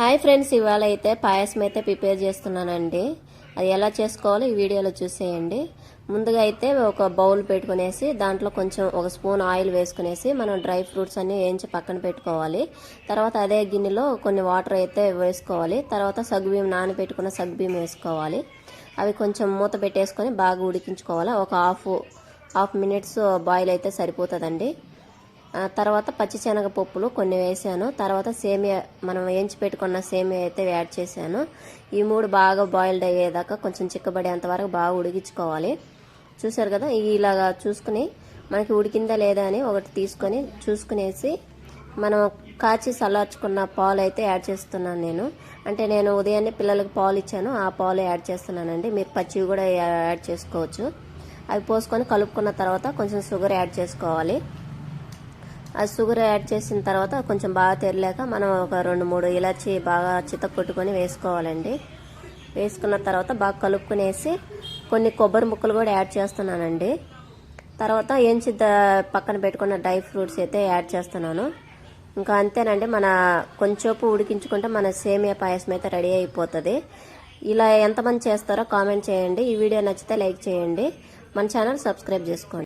Hi friends ఇవాళ అయితే పాయసం అయితే ప్రిపేర్ చేస్తున్నానండి. అది ఎలా చేసుకోవాలో ఈ వీడియోలో చూసేయండి. ముందుగా అయితే ఒక బౌల్ పెట్టుకునేసి దాంట్లో కొంచెం ఒక స్పూన్ ఆయిల్ వేసుకునేసి మనం డ్రై ఫ్రూట్స్ అన్ని వేయించి పక్కన పెట్టుకోవాలి. తర్వాత అదే గిన్నెలో కొన్ని వాటర్ అయితే వేసుకోవాలి. తర్వాత సగ్గుబియ్యం నానబెట్టుకున్న సగ్గుబియ్యం వేసుకోవాలి. అవి కొంచెం మూత పెట్టేసుకొని బాగా ఉడికించుకోవాలి. ఒక హాఫ్ హాఫ్ మినిట్స్ బాయిల్ అయితే సరిపోతుందండి. తర్వాత పచ్చిశనగ పప్పులు కొన్ని వేసాను. తర్వాత సేమియా మనం వేయించి పెట్టుకున్న సేమియా అయితే యాడ్ చేశాను. ఈ మూడు బాగా బాయిల్డ్ అయ్యేదాకా కొంచెం చిక్కబడేంత వరకు బాగా ఉడికించుకోవాలి. చూసారు కదా ఇలాగా చూసుకుని మనకి ఉడికిందా లేదా అని ఒకటి తీసుకొని చూసుకునేసి మనం కాచి చల్లార్చుకున్న పాలు అయితే యాడ్ చేస్తున్నాను నేను. అంటే నేను ఉదయాన్నే పిల్లలకి పాలు ఇచ్చాను ఆ పాలు యాడ్ చేస్తున్నానండి. మీరు పచ్చివి కూడా యాడ్ చేసుకోవచ్చు. అవి పోసుకొని కలుపుకున్న తర్వాత కొంచెం షుగర్ యాడ్ చేసుకోవాలి. ఆ షుగర్ యాడ్ చేసిన తర్వాత కొంచెం బాగా తెరలేక మనం ఒక రెండు మూడు ఇలాచి బాగా చిత కొట్టుకొని వేసుకోవాలండి. వేసుకున్న తర్వాత బాగా కలుపుకునేసి కొన్ని కొబ్బరి ముక్కలు కూడా యాడ్ చేస్తున్నానండి. తర్వాత ఏంచి పక్కన పెట్టుకున్న డ్రై ఫ్రూట్స్ అయితే యాడ్ చేస్తున్నాను. ఇంకా అంతేనండి మన కొంచెంపు ఉడికించుకుంటే మన సేమియా పాయసం అయితే రెడీ అయిపోతుంది. ఇలా ఎంతమంది చేస్తారో కామెంట్ చేయండి. ఈ వీడియో నచ్చితే లైక్ చేయండి. మన ఛానల్ సబ్స్క్రైబ్ చేసుకోండి.